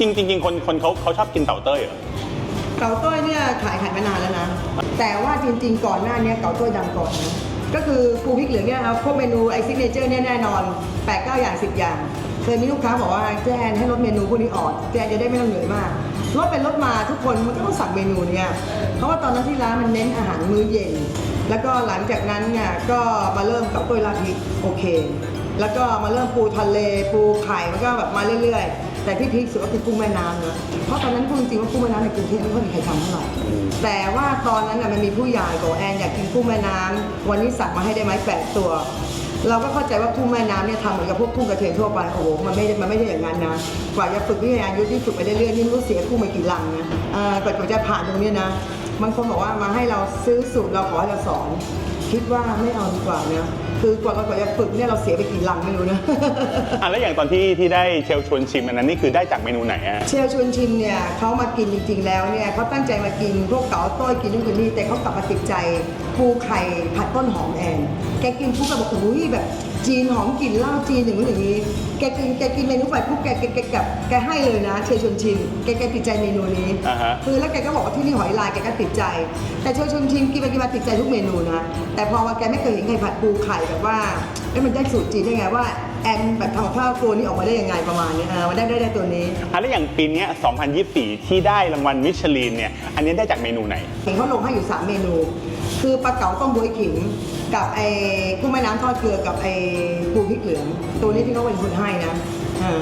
จริงจริงๆคนคนเขาเขาชอบกินเต่าเต้ยเหรอ เก๋าต้อยเนี่ยขายขายมานานแล้วนะ แต่ว่าจริงๆ ก่อนหน้าเนี้เก๋าต้อยดังก่อนนะก็คือปูพริกเหลืองเนี่ยเอาพวกเมนูไอซิกเนเจอร์เนี่ยแน่นอน8ปดเก้าอย่าง 10 อย่าง เคยมีลูกค้าบอกว่าแจนให้ลดเมนูพวกนี้ออกแจนจะได้ไม่ต้องเหนื่อยมากลดเป็นลดมาทุกคนมันก็ต้องสั่งเมนูเนี่ยเพราะว่าตอนนั้นที่ร้านมันเน้นอาหารมื้อเย็น แล้วก็หลังจากนั้นเนี่ยก็มาเริ่มเก๋าต้อยราดพริกโอเค แล้วก็มาเริ่มปูทะเลปูไข่มันก็แบบมาเรื่อยๆ แต่ที่พีคสุดก็คือกุ้งแม่น้ำนะเพราะตอนนั้นพูดจริงๆว่ากุ้งแม่น้ำในกรุงเทพไม่ค่อยมีใครทำเท่าไหร่แต่ว่าตอนนั้นน่ะมันมีผู้ใหญ่บอกแอนอยากกินกุ้งแม่น้ำวันนี้สั่งมาให้ได้ไหมแปดตัว เราก็เข้าใจว่ากุ้งแม่น้ำเนี่ยทำเหมือนกับพวกกุ้งกระเทียมทั่วไปโอ้โหมันไม่ได้มันไม่ใช่อย่างนั้นนะกว่าจะฝึกวิทยายุทธที่ฝึกไปเรื่อยๆนี่ไม่รู้เสียกุ้งไปกี่ลังนะเอ่อกว่าจะผ่านตรงเนี้ยนะบางคนบอกว่ามาให้เราซื้อสูตรเราขอให้เราสอนคิดว่าไม่เอาดีกว่านะ คือกว่าเรากว่าจะฝึกเนี่ยเราเสียไปกี่ลังไม่รู้นะ อะแล้วอย่างตอนที่ที่ได้เชลชวนชิมอันนั้นนี่คือได้จากเมนูไหนอะเชลชวนชิมเนี่ยเขามากินจริงๆแล้วเนี่ยเขาตั้งใจมากินพวกเก๋าต้อยกินนู่นกินนี่แต่เขากลับมาติดใจ ปูไข่ผัดต้นหอมแอนแกกินปุ๊บแกบอกอุ้ยแบบจีนหอมกลิ่นเหล้าจีนอย่างนู้นอย่างนี้ แกกินแกกินเมนูไปปุ๊บแกแกแกแกแกให้เลยนะ เชลชวนชิมแกแกติดใจเมนูนี้อ่าฮะ คือแล้วแกก็บอกว่าที่นี่หอยลายแกก็ติดใจ แต่เชลชวนชิมกินไปกินมาติดใจทุกเมนูนะแต่พอว่าแกไม่เคยเห็นใครผัดปูไข่แบบว่าเอ้ยมันได้สูตรจีนได้ไงว่าแอนแบบทำกับข้าวตัวนี้ออกมาได้ยังไงประมาณเนี้ยอ่ามันได้ได้ได้ตัวนี้อะแล้วอย่างปีเนี้ย2024 ที่ได้รางวัลมิชลินเนี่ย อันนี้ได้จากเมนูไหน เห็นเขาลงให้อยู่ 3 เมนู คือปลาเก๋าต้มบวยขิงกับไอ้กุ้งแม่น้ำทอดเกลือกับไอ้ปูพริกเหลือง ตัวนี้ที่เขาเป็นคนให้นะอ่า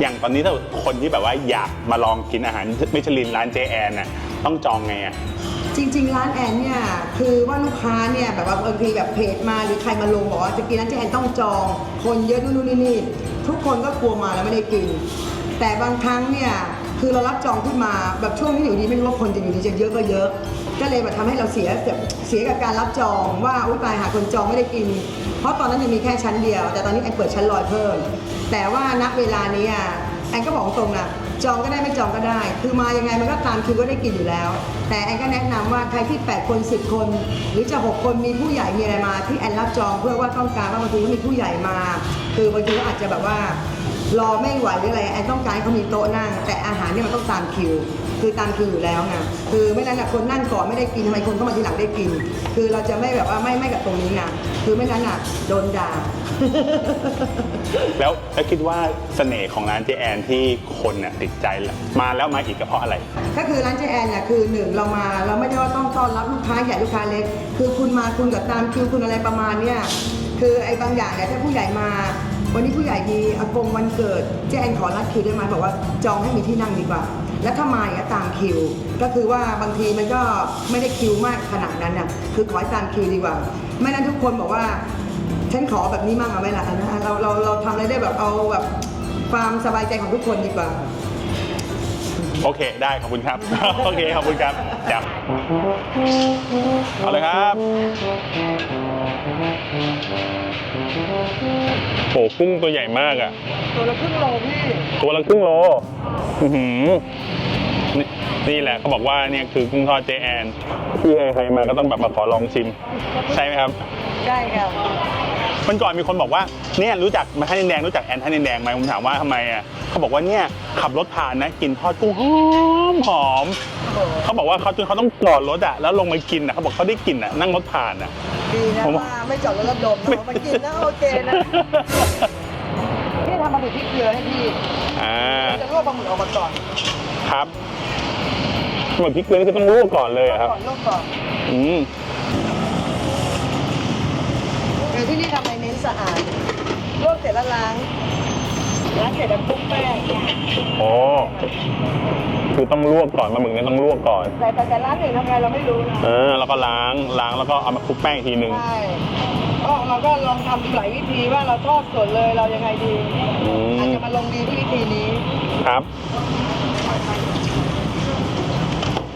อย่างตอนนี้ถ้าคนที่แบบว่าอยากมาลองกินอาหารมิชลินร้านเจแอนน่ะต้องจองไงอะจริงๆ ร้านแอนเนี่ยคือว่าลูกค้าเนี่ยแบบว่าบางทีแบบเพจมาหรือใครมาลงบอกว่าจะกินร้านเจแอนต้องจอง คนเยอะนู่นนู่นนี่นี่ทุกคนก็กลัวมาแล้วไม่ได้กิน แต่บางครั้งเนี่ยคือเรารับจองขึ้นมาแบบช่วงที่อยู่ดีไม่รู้ว่าคนจะอยู่ดีจะเยอะก็เยอะ ก็เลยแบบทำให้เราเสียเสียกับการรับจองว่าอุ้ยตายหาคนจองไม่ได้กิน เพราะตอนนั้นยังมีแค่ชั้นเดียว แต่ตอนนี้แอนเปิดชั้นลอยเพิ่ม แต่ว่าณเวลานี้อะแอนก็บอกตรงนะจองก็ได้ไม่จองก็ได้ คือมายังไงมันก็ตามคิวก็ได้กินอยู่แล้ว แต่แอนก็แนะนำว่าใครที่ 8 คน 10 คน หรือจะ 6 คนมีผู้ใหญ่มีอะไรมาที่แอนรับจองเพื่อว่าต้องการว่าบางทีเขามีผู้ใหญ่มา คือบางทีเขาอาจจะแบบว่ารอไม่ไหวหรืออะไรแอนต้องการให้เขามีโต๊ะนั่ง แต่อาหารเนี่ยมันต้องตามคิว คือตามคิวอยู่แล้วไงคือไม่นั้นน่ะคนนั่งก่อนไม่ได้กินทำไมคนเข้ามาทีหลังได้กิน คือเราจะไม่แบบว่าไม่ไม่กับตรงนี้ไงคือไม่นั้นอะโดนด่าแล้วแล้วคิดว่าเสน่ห์ของร้านเจแอนที่คนน่ะติดใจละมาแล้วมาอีกก็เพราะอะไร ก็คือร้านเจแอนเนี่ยคือหนึ่งเรามาเราไม่ได้ว่าต้องต้อนรับลูกค้าใหญ่ลูกค้าเล็ก คือคุณมาคุณกับตามคิวคุณอะไรประมาณเนี้ยคือไอ้บางอย่างเนี่ยถ้าผู้ใหญ่มา วันนี้ผู้ใหญ่มีอากงวันเกิดเจแอนขอรัดคิวได้ไหมบอกว่าจองให้มีที่นั่งดีกว่า แล้วถ้ามาอย่างตามคิว ก็คือว่าบางทีมันก็ไม่ได้คิวมากขนาดนั้นน่ะคือขอให้ตามคิวดีกว่า ไม่นั้นทุกคนบอกว่า ฉันขอแบบนี้มั่งเอาไหมล่ะนะเราเราเราทำอะไรได้แบบเอาแบบความสบายใจของทุกคนดีกว่า โอเค ได้ขอบคุณครับ โอเคขอบคุณครับจับเอาเลยครับ โหกุ้งตัวใหญ่มากอะตัวละครึ่งโลพี่ ตัวละครึ่งโลอื้อหือนี่นี่แหละเขาบอกว่าเนี่ยคือกุ้งทอดเจแอนที่ใครๆมาก็ต้องแบบมาขอลองชิม ใช่ไหมครับ ใช่ค่ะมันก่อนมีคนบอกว่าเนี่ยรู้จักมาท่านินแดงรู้จักแอนท่านินแดงไหมผมถามว่าทำไมอะเขาบอกว่าเนี่ยขับรถผ่านนะกินทอดกุ้งหอมหอมเขาบอกว่าเขาจนเขาต้องจอดรถอะแล้วลงมากินอะเขาบอกเขาได้กลิ่นอะนั่งรถผ่านอะ ดีนะผมว่าว่าไม่จอดรถรับลมนะมากินนะโอเคนะพี่ทำมาถึงที่เกลือให้พี่อ่าจะลวกปลาหมึกออกมาก่อนครับเหมือนพริกเกลือนี่คือต้องลวกก่อนเลยเหรอะครับก่อนลวกก่อนอืมเดี๋ยวที่นี่ทำในเน้นสะอาดลวกเสร็จแล้วล้าง ล้างเสร็จแล้วคลุกแป้งโอ้คือต้องลวกก่อนปลาหมึกเนี่ยต้องลวกก่อน แต่แต่แต่ร้านอื่นทำไงเราไม่รู้นะเออ แล้วก็ล้างล้างแล้วก็เอามาคลุกแป้งอีกทีหนึ่งใช่ก็เราก็ลองทำหลายวิธีว่าเราทอดสดเลยเรายังไงดีอือาจมจะมาลงดีที่วิธีนี้ครับ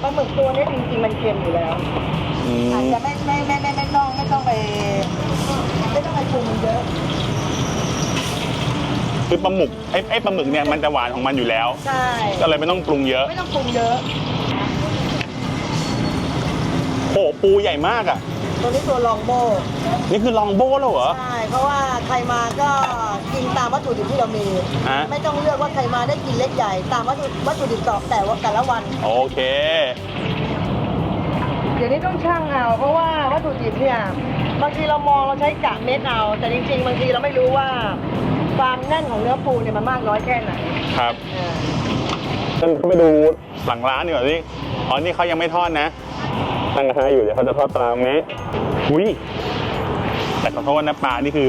ปลาหมึกตัวนี้จริงๆมันเค็มอยู่แล้ว อือาจมจะไม่ไม่ไม่ไม่ไม่ต้องไม่ต้องไปไม่ต้องไปปรุงมันเยอะ คือปลาหมึกไอ้ไอ้ปลาหมึกเนี่ยมันจะหวานของมันอยู่แล้ว ใช่ ก็เลยไม่ต้องปรุงเยอะ ไม่ต้องปรุงเยอะโหปูใหญ่มากอะ ตัวนี้ตัวลองโบนี่คือลองโบแล้วเหรอ ใช่เพราะว่าใครมาก็กินตามวัตถุดิบที่เรามี ฮะ ไม่ต้องเลือกว่าใครมาได้กินเล็กใหญ่ ตามวัตถุวัตถุดิบต่อแต่ว่าแต่ละวัน โอเค เดี๋ยวนี้ต้องช่างเอาเพราะว่าวัตถุดิบเนี่ยบางทีเรามองเราใช้กะเม็ดเอา แต่จริง ๆ บางทีเราไม่รู้ว่า ความแน่นของเนื้อปูเนี่ยมันมากน้อยแค่ไหนครับอ่าฉันไปดูหลังร้านดีกว่าสิอ๋อนี่เขายังไม่ทอดนะตั้งกระทะอยู่เดี๋ยวเขาจะทอดปลาตรงนี้หุยแต่ขอโทษนะปลานี่คือ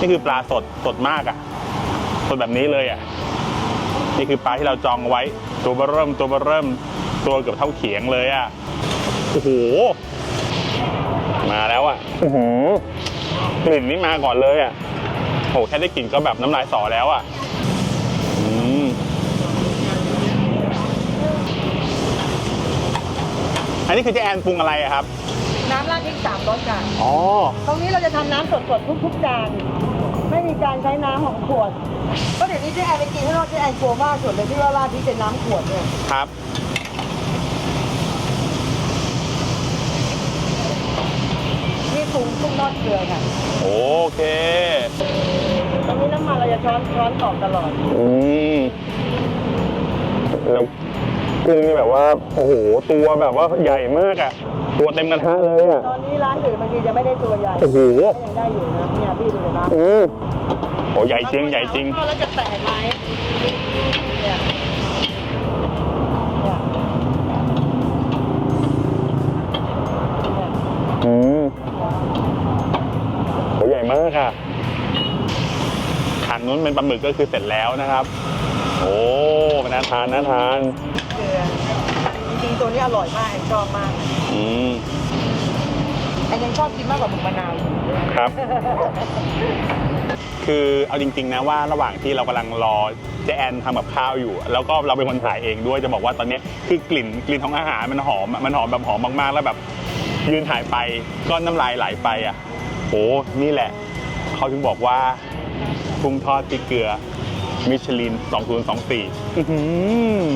นี่คือปลาสดสดมากอะ่ะสดแบบนี้เลยอะ่ะนี่คือปลาที่เราจองเอาไว้ ตัวเบอร์เริ่มตัวเบอร์เริ่มตัวเกือบเท่าเขียงเลยอะ่ะโอ้โหมาแล้วอะ่ะอื้อหือกลิ่นนี่มาก่อนเลยอะ่ะโหแค่ได้กลิ่นก็แบบน้ำลายสอแล้วอะ่ะอืมอันนี้คือเจ๊แอนปรุงอะไรอะครับ น้ำราดพริกสามรสค่ะอ๋อ ตรงนี้เราจะทำน้ำสดๆทุกๆจาน ไม่มีการใช้น้ำของขวด ก็เดี๋ยวนี้เจ๊แอนไปกินข้างนอกเจ๊แอนกลัวมากสุดเลยที่ว่าราดพริกเป็นน้ำขวดเนี่ย ครับ นี่ปรุงกุ้งทอดเกลือค่ะ โอเคตรง นี้น้ำมันเราจะช้อนช้อนออกตลอด อืมแล้วกุ้งนี่แบบว่า โอ้โห ตัวแบบว่าใหญ่มากอะตัวเต็มกระทะเลยอะตอนนี้ร้านอื่นบางทีจะไม่ได้ตัวใหญ่โอ้โหก็ยังได้อยู่นะเนี่ยพี่ดูเลยนะอืมโอ้ใหญ่จริงใหญ่จริงทอดแล้วจะแตกไหม นู้นเป็นปลาหมึกก็คือเสร็จแล้วนะครับ โอ้น่าทานน่าทานเกลือจริงๆตัวนี้อร่อยมากแอนชอบมากอืมแอนยังชอบกินมากกว่าหมึกมะนาวอีกครับ คือเอาจริง ๆ นะว่าระหว่างที่เรากำลังรอเจแอนทำกับข้าวอยู่ แล้วก็เราเป็นคนถ่ายเองด้วยจะบอกว่าตอนนี้คือกลิ่นกลิ่นของอาหารมันหอมอะมันหอมแบบหอมมากๆ แล้วแบบยืนถ่ายไปก็น้ำลายไหลไปอะโอ้นี่แหละ เขาถึงบอกว่า กุ้งทอดพริกเกลือ มิชลิน 2024 อื้อหือ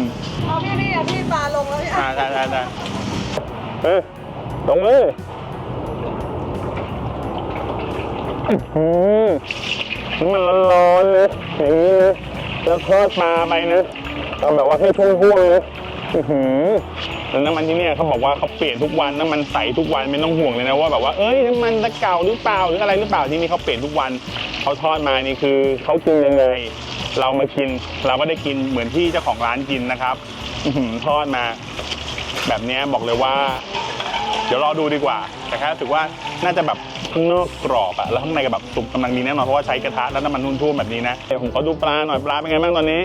เอาพี่พี่อะพี่ปลาลงแล้วพี่อ่าได้ได้ได้เอ้ยลงเลยอื้อหือนี่มันร้อนๆนะอย่างนี้นะแล้วทอดปลาไปนะเอาแบบว่าให้ชุ่มๆนะอื้อหือ แล้วน้ำมันที่เนี่ยเขาบอกว่าเขาเปลี่ยนทุกวันน้ำมันใสทุกวันไม่ต้องห่วงเลยนะว่าแบบว่าเอ้ยน้ำมันจะเก่าหรือเปล่าหรืออะไรหรือเปล่าที่นี่เขาเปลี่ยนทุกวันเขาทอดมานี่คือเขากินยังไงเรามากิน เราก็ได้กินเหมือนที่เจ้าของร้านกินนะครับทอดมา แบบนี้บอกเลยว่า เดี๋ยวรอดูดีกว่าแต่แค่รู้สึกว่าน่าจะแบบข้างนอกกรอบอะแล้วข้างในก็แบบสุกกำลังดีแน่นอนเพราะว่าใช้กระทะแล้วน้ำมันนุ่นท่วมแบบนี้นะเดี๋ยวผมขอดูปลาหน่อยปลาเป็นไงบ้างตอนนี้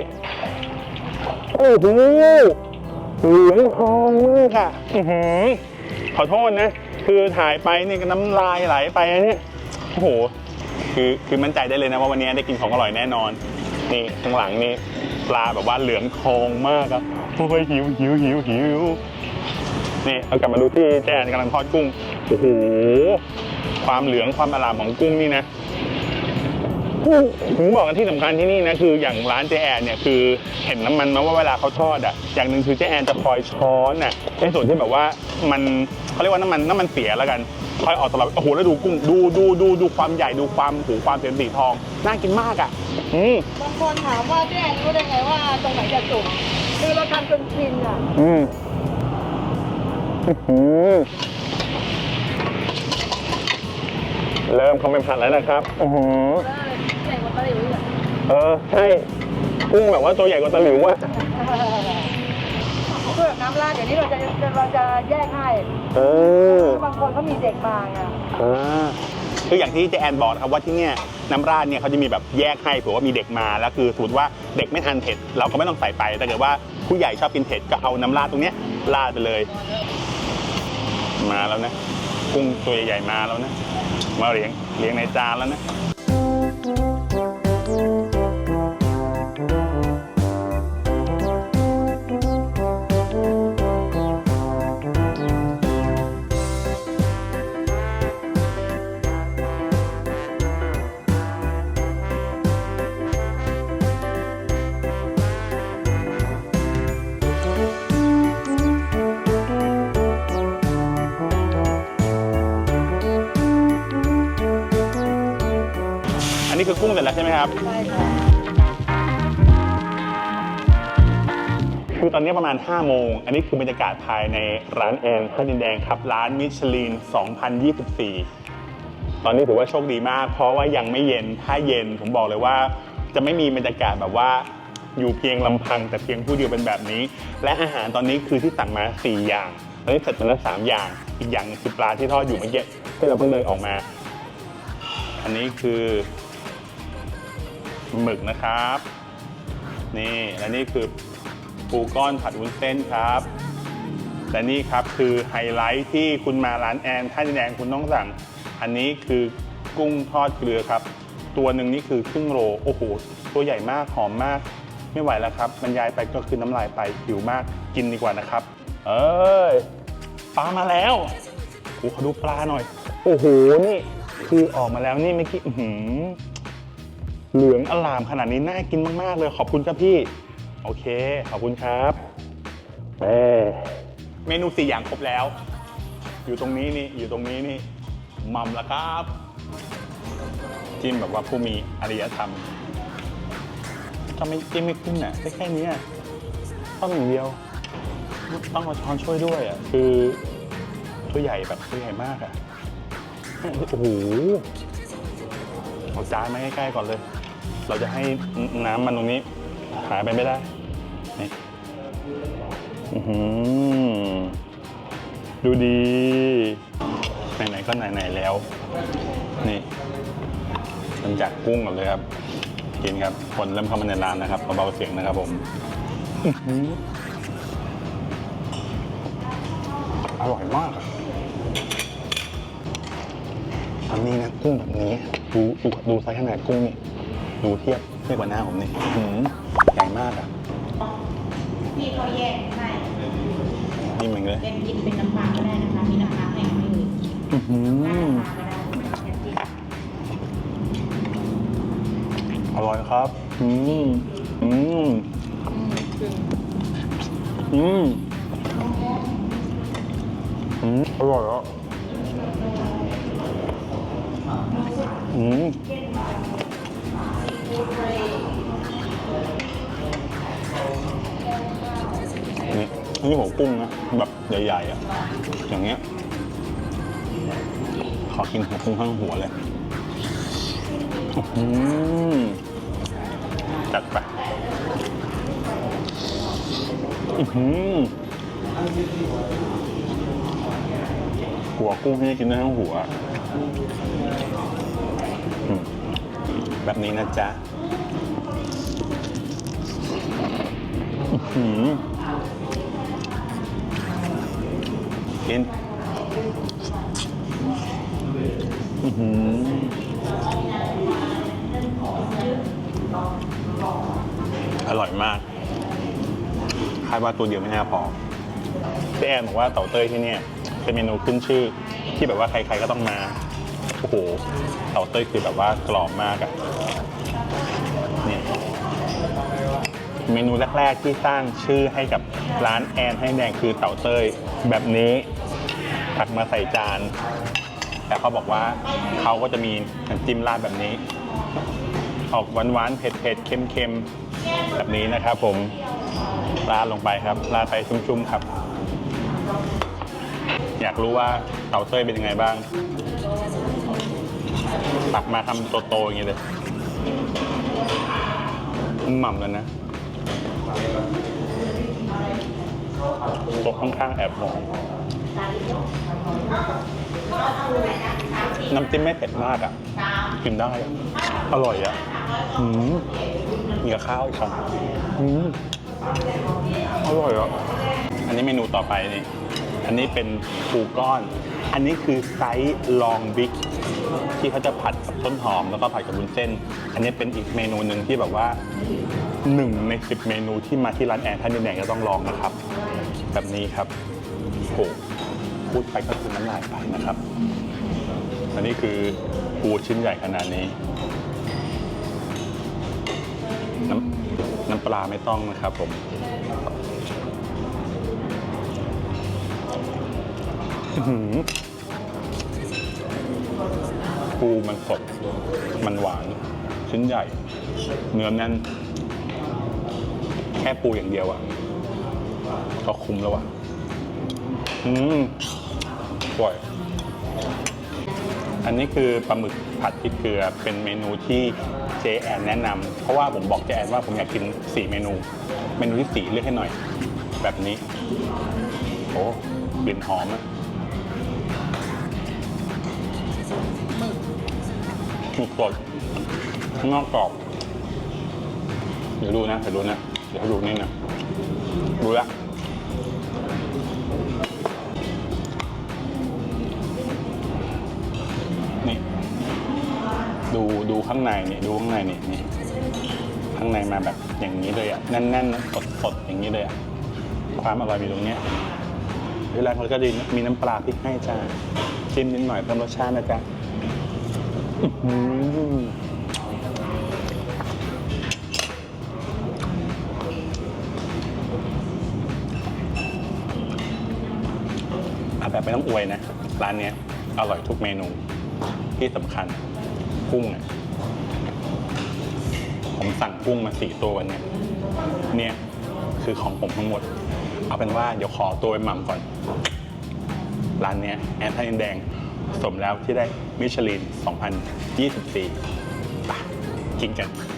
โอ้โห เหลืองทองมากอะอื้อหือขอโทษนะ คือถ่ายไปนี่ก็น้ำลายไหลไปนะเนี่ยโอ้โห คือคือมั่นใจได้เลยนะว่าวันนี้ได้กินของอร่อยแน่นอน นี่ข้างหลังนี่ปลาแบบว่าเหลืองทองมากอะโอ้ยหิวหิวหิวหิวนี่เอากลับมาดูที่แจนกำลังทอดกุ้งโอ้โหความเหลืองความอลามของกุ้งนี่นะ ผมบอกกันที่สำคัญที่นี่นะคืออย่างร้านเจแอนเนี่ยคือเห็นน้ำมันมาว่าเวลาเขาทอดอะอย่างหนึ่งคือเจแอนจะคอยช้อนอะในส่วนที่แบบว่ามันเขาเรียกว่าน้ำมันน้ำมันเสียแล้วกันคอยออกตลอดโอ้โหแล้วดูกุ้งดูดูดูดูความใหญ่ดูความหูความเป็นสีทองน่ากินมากอะอืมบางคนถามว่าเจ๊แอนรู้ได้ไงว่าตรงไหนจะสุกคือเราทำจนชินอะอืมอื้อหือเริ่มเขาเป็นผัดแล้วนะครับอือหือให เออ ใช่กุ้งแบบว่าตัวใหญ่กว่าตะหลิวอะเพื่อน้ำราดเดี๋ยวนี้เราจะเราจะแยกให้เออบางคนเขามีเด็กมาไงอ่าคืออย่างที่เจแอนบอกนะครับว่าที่เนี่ยน้ำราดเนี่ยเขาจะมีแบบแยกให้เผื่อว่ามีเด็กมาแล้วคือสมมติว่าเด็กไม่ทานเผ็ดเราก็ไม่ต้องใส่ไปแต่เกิดว่าผู้ใหญ่ชอบกินเผ็ดก็เอาน้ำราดตรงเนี้ยราดไปเลย มาแล้วนะกุ้งตัวใหญ่ๆมาแล้วนะมาเลี้ยงเลี้ยงในจานแล้วนะ ใช่ไหมครับ ใช่ค่ะคือตอนนี้ประมาณ 5 โมง อันนี้คือบรรยากาศภายในร้านแอนข้าวดินแดงครับ ร้านมิชลิน 2024 ตอนนี้ถือว่าโชคดีมาก เพราะว่ายังไม่เย็น ถ้าเย็นผมบอกเลยว่า จะไม่มีบรรยากาศแบบว่าอยู่เพียงลำพังแต่เพียงผู้เดียวเป็นแบบนี้ และอาหารตอนนี้คือที่สั่งมา 4 อย่างตอนนี้เสร็จมาแล้ว3อย่าง อีกอย่างคือปลาที่ทอดอยู่เมื่อกี้ที่เราเพิ่งเดินออกมา อันนี้คือ หมึกนะครับ นี่และนี่คือปูก้อนผัดวุ้นเส้นครับและนี่ครับคือไฮไลท์ที่คุณมาร้านแอนท่าดินแดงคุณต้องสั่ง อันนี้คือกุ้งทอดเกลือครับ ตัวหนึ่งนี่คือครึ่งโลโอ้โหตัวใหญ่มากหอมมาก ไม่ไหวแล้วครับบรรยายไปก็คือน้ำลายไปหิวมากกินดีกว่านะครับ เอ้ยปลามาแล้วโอ้ขอดูปลาหน่อย โอ้โหนี่คือออกมาแล้วนี่เมื่อกี้หือ เหลืองอลามขนาดนี้น่ากินมาก ๆ เลยขอบคุณครับพี่ โอเค ขอบคุณครับเเมนูสี่อย่างครบแล้ว อยู่ตรงนี้นี่อยู่ตรงนี้นี่มัมแล้วครับ จิ้มแบบว่าผู้มีอารยธรรมทำไมจิ้มไม่ขึ้นอะได้แค่นี้ต้องอย่างเดียว ต้องเอาช้อนช่วยด้วยอะคือตัวใหญ่แบบตัวใหญ่มากอะโอ้โหเอาจานมาใกล้ๆก่อนเลย เราจะให้น้ำมันตรงนี้หายไปไม่ได้นี่ดูดี ไหนๆก็ไหนๆแล้ว นี่มันจากกุ้งก่อนเลยครับกินครับคนเริ่มเข้ามาในร้านนะครับเบาเสียงนะครับผมอร่อยมากอันนี้นะกุ้งแบบนี้ ดูดูดูไซส์ขนาดกุ้งนี่ ดูเทียบเทียบกับหน้าผมนี่อื้อหือใหญ่มากอะพี่เขาแยกให้นี่มันเลยเป็นพริกเป็นน้ำปลาก็ได้นะคะ มีน้ำปลาแห้งไม่มีอื้อหือน้ำปลาก็ได้แค่พริกอร่อยครับอืมอืมอืมอืมอร่อยอะอืม นี่นี่หัวกุ้งนะ แบบใหญ่ๆอะ อย่างเงี้ย ขอกินหัวกุ้งข้างหัวเลยจัดไปหัวกุ้งที่กินได้ทั้งหัวอืม แบบนี้นะจ๊ะอื้อหือกินอื้อร่อยมากคาดว่าตัวเดียวไม่น่าพอพี่แอนบอกว่าเต่าเต้ยที่นี่เป็นเมนูขึ้นชื่อที่แบบว่าใครๆก็ต้องมา อ้โหเต่าเต้ยคือแบบว่ากรอบมากอะเนี่ยเมนูแรก ๆ ที่สร้างชื่อให้กับร้านแอนให้แดงคือเต่าเต้ยแบบนี้ตักมาใส่จาน แต่เขาบอกว่าเขาก็จะมีน้ำจิ้มราดแบบนี้ ออกหวานๆเผ็ดๆเค็มๆแบบนี้นะครับผมราดลงไปครับราดไปชุ่มๆครับ อยากรู้ว่าเต่าเต้ยเป็นยังไงบ้าง ตักมาทำโตๆอย่างนี้เลยหม่ำเลยนะตัวค่อนข้างแอบหอมน้ำจิ้มไม่เผ็ดมากอะ กินได้อะอร่อยอะอืมมีกับข้าวอีกคำอืมอร่อยอะ อันนี้เมนูต่อไปนี่ อันนี้เป็นปูก้อน อันนี้คือไซส์ลองบิ๊กที่เขาจะผัดกับต้นหอมแล้วก็ผัดกับวุ้นเส้น อันนี้เป็นอีกเมนูหนึ่งที่แบบว่าหนึ่งในสิบเมนูที่มาที่ร้านแอนท่านดินแดงจะต้องลองนะครับ แบบนี้ครับโหพูดไปก็คือน้ำลายไปนะครับ อันนี้คือปูชิ้นใหญ่ขนาดนี้น้ำน้ำปลาไม่ต้องนะครับผม ปูมันสด มันหวาน ชิ้นใหญ่ เนื้อแน่น แค่ปูอย่างเดียวอะก็คุ้มแล้วอะอืมอร่อย อันนี้คือปลาหมึกผัดพริกเกลือ เป็นเมนูที่เจแอนแนะนำ เพราะว่าผมบอกเจแอนว่าผมอยากกิน 4 เมนู เมนูที่ 4 เลือกให้หน่อย แบบนี้ โอ้กลิ่นหอมอะ หมึกสดข้างนอกกรอบ เดี๋ยวดูนะ เดี๋ยวดูนะ เดี๋ยวดูนี่นะดูละนี่ ดูดูข้างในนี่ดูข้างในนี่นี่ข้างในมาแบบอย่างนี้เลยอะแน่นๆสดสดอย่างนี้เลยอะความอร่อยมีตรงเนี้ยเวลาเขาก็ดีมีน้ำปลาพริกให้จ้าจิ้มนิดหน่อยเพิ่มรสชาตินะจ๊ะ เอาแบบไม่ต้องอวยนะ ร้านเนี้ยอร่อยทุกเมนู ที่สำคัญกุ้งอะผมสั่งกุ้งมาสี่ตัววันเนี้ยเนี่ยคือของผมทั้งหมด เอาเป็นว่าเดี๋ยวขอตัวไปหม่ำก่อน ร้านเนี้ยแอนทานินแดง สมแล้วที่ได้มิชลิน 2024ไปกินกัน